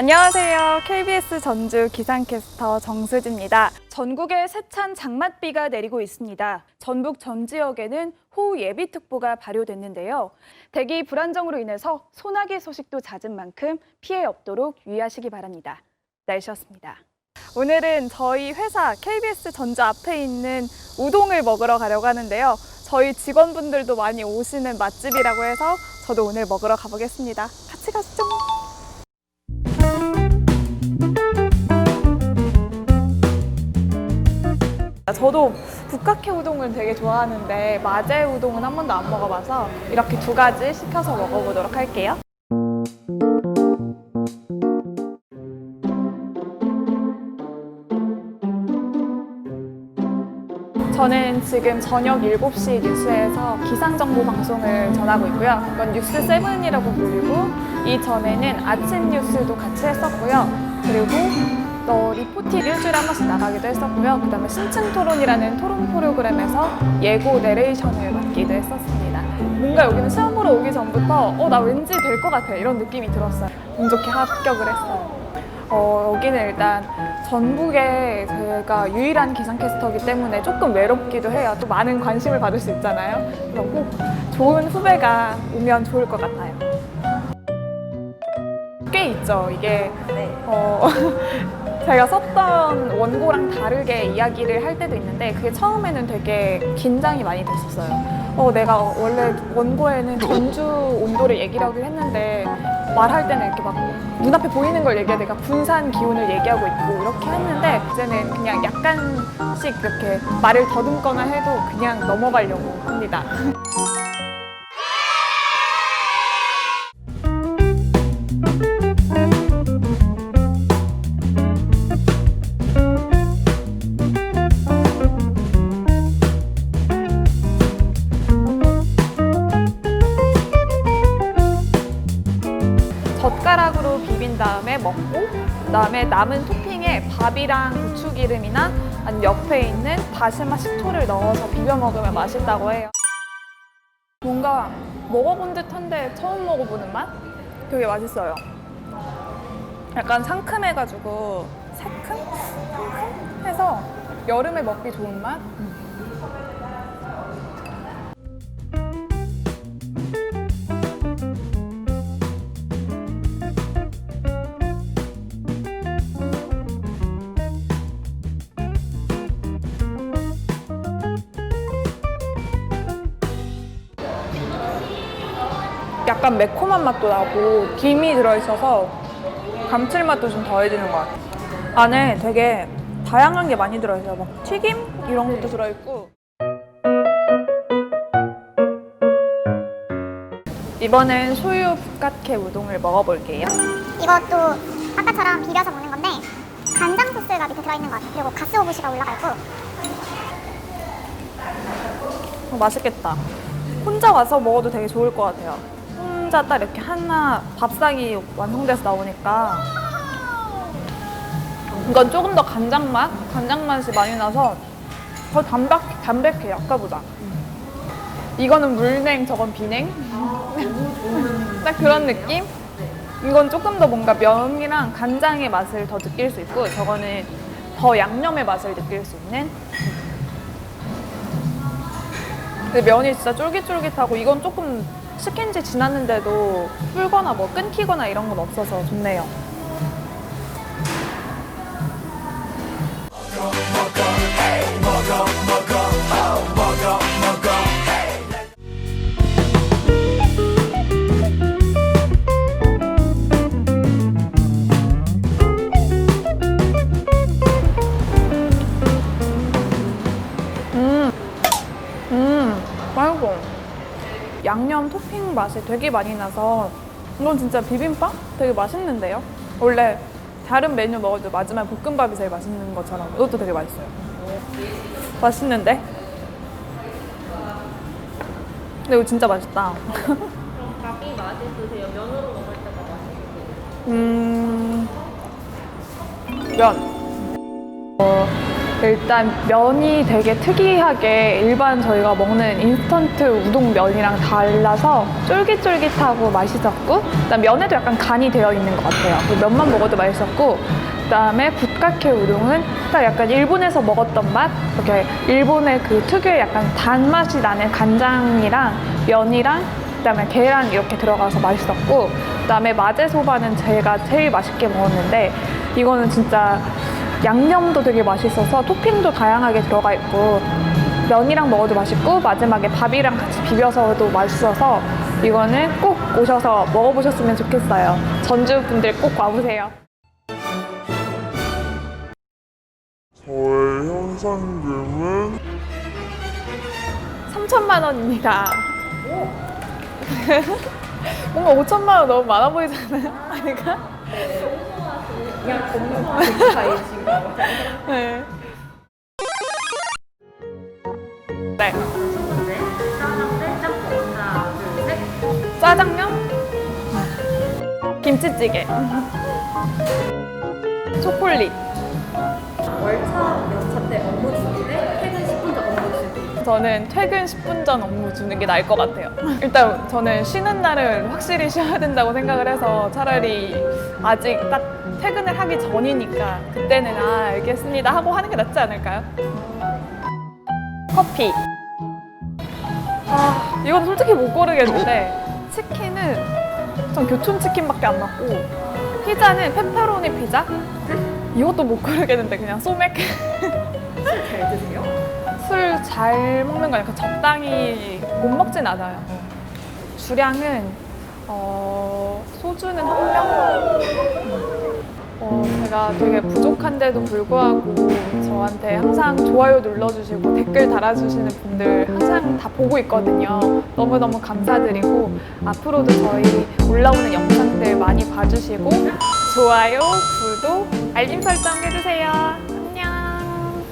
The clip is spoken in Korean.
안녕하세요. KBS 전주 기상캐스터 정수지입니다. 전국에 세찬 장맛비가 내리고 있습니다. 전북 전 지역에는 호우 예비특보가 발효됐는데요. 대기 불안정으로 인해서 소나기 소식도 잦은 만큼 피해 없도록 유의하시기 바랍니다. 날씨였습니다. 오늘은 저희 회사 KBS 전주 앞에 있는 우동을 먹으러 가려고 하는데요. 저희 직원분들도 많이 오시는 맛집이라고 해서 저도 오늘 먹으러 가보겠습니다. 같이 가시죠. 저도 북각회 우동을 되게 좋아하는데 마제 우동은 한 번도 안 먹어봐서 이렇게 두 가지 시켜서 먹어보도록 할게요. 저는 지금 저녁 7시 뉴스에서 기상정보 방송을 전하고 있고요. 이건 뉴스 세븐이라고 불리고 이전에는 아침 뉴스도 같이 했었고요. 그리고 또 리포팅 일주일에 한 번씩 나가기도 했었고요. 그 다음에 신층 토론이라는 토론 프로그램에서 예고 내레이션을 맡기도 했었습니다. 뭔가 여기는 시험 보러 오기 전부터 어, 나 왠지 될 것 같아 이런 느낌이 들었어요. 운 좋게 합격을 했어요. 어, 여기는 일단 전북에 제가 유일한 기상캐스터이기 때문에 조금 외롭기도 해요. 또 많은 관심을 받을 수 있잖아요. 그래서 꼭 좋은 후배가 오면 좋을 것 같아요. 꽤 있죠. 이게 어, 제가 썼던 원고랑 다르게 이야기를 할 때도 있는데 그게 처음에는 되게 긴장이 많이 됐었어요. 어, 내가 원래 원고에는 전주 온도를 얘기를 하기로 했는데 말할 때는 이렇게 막 눈앞에 보이는 걸 얘기해 내가 분산 기온을 얘기하고 있고 이렇게 했는데 이제는 그냥 약간씩 이렇게 말을 더듬거나 해도 그냥 넘어가려고 합니다. 먹고 그다음에 남은 토핑에 밥이랑 고추기름이나 옆에 있는 다시마 식초를 넣어서 비벼 먹으면 맛있다고 해요. 뭔가 먹어본 듯한데 처음 먹어보는 맛? 되게 맛있어요. 약간 상큼해가지고 새큼? 상큼해서 여름에 먹기 좋은 맛? 약간 매콤한 맛도 나고 김이 들어있어서 감칠맛도 좀 더해지는 것 같아요. 안에 되게 다양한 게 많이 들어있어요. 막 튀김 이런 것도 들어있고. 이번엔 소유 북갓캐 우동을 먹어볼게요. 이것도 아까처럼 비벼서 먹는 건데 간장 소스가 밑에 들어있는 것 같아요. 그리고 가스 오부시가 올라가 있고 어, 맛있겠다. 혼자 와서 먹어도 되게 좋을 것 같아요. 혼자 딱 이렇게 하나 밥상이 완성돼서 나오니까 이건 조금 더 간장 맛? 간장 맛이 많이 나서 더 담백, 담백해요, 아까보다. 이거는 물냉, 저건 비냉? 딱 그런 느낌? 이건 조금 더 뭔가 면이랑 간장의 맛을 더 느낄 수 있고 저거는 더 양념의 맛을 느낄 수 있는 근데 면이 진짜 쫄깃쫄깃하고 이건 조금 식힌 지 지났는데도 불거나 뭐 끊기거나 이런 건 없어서 좋네요. 음, 맛있어. 양념 토핑 맛이 되게 많이 나서 이건 진짜 비빔밥? 되게 맛있는데요? 원래 다른 메뉴 먹어도 마지막에 볶음밥이 제일 맛있는 것처럼 이것도 되게 맛있어요. 맛있는데? 근데 이거 진짜 맛있다. 밥이 맛있으세요? 면으로 먹을 때가 맛있으세요? 음, 면. 어, 일단 면이 되게 특이하게 일반 저희가 먹는 인스턴트 우동 면이랑 달라서 쫄깃쫄깃하고 맛있었고 그다음 면에도 약간 간이 되어 있는 것 같아요. 그리고 면만 먹어도 맛있었고 그다음에 붓카케 우동은 딱 약간 일본에서 먹었던 맛 이렇게 일본의 그 특유의 약간 단맛이 나는 간장이랑 면이랑 그다음에 계란 이렇게 들어가서 맛있었고 그다음에 마제소바는 제가 제일 맛있게 먹었는데 이거는 진짜 양념도 되게 맛있어서 토핑도 다양하게 들어가 있고 면이랑 먹어도 맛있고 마지막에 밥이랑 같이 비벼서도 맛있어서 이거는 꼭 오셔서 먹어보셨으면 좋겠어요. 전주 분들 꼭 와보세요. 저의 현상금은 3천만 원입니다. 뭔가 5천만 원 너무 많아 보이잖아요. 아닌가? 그냥 사이신 거 같아요. 네. 네. 짜장 셋. 짜장면, 김치찌개, 초콜릿. 월차 몇차때 업무 대 저는 퇴근 10분 전 업무 주는 게 나을 것 같아요. 일단 저는 쉬는 날은 확실히 쉬어야 된다고 생각을 해서 차라리 아직 딱 퇴근을 하기 전이니까 그때는 아 알겠습니다 하고 하는 게 낫지 않을까요? 커피. 아 이건 솔직히 못 고르겠는데 치킨은 전 교촌 치킨밖에 안 맞고 피자는 페퍼로니 피자. 이것도 못 고르겠는데 그냥 소맥. 잘 드세요? 술 잘 먹는 거 아니고 적당히 못 먹진 않아요. 주량은 어, 소주는 한 병. 어, 제가 되게 부족한데도 불구하고 저한테 항상 좋아요 눌러주시고 댓글 달아주시는 분들 항상 다 보고 있거든요. 너무너무 감사드리고 앞으로도 저희 올라오는 영상들 많이 봐주시고 좋아요, 구독, 알림 설정 해주세요.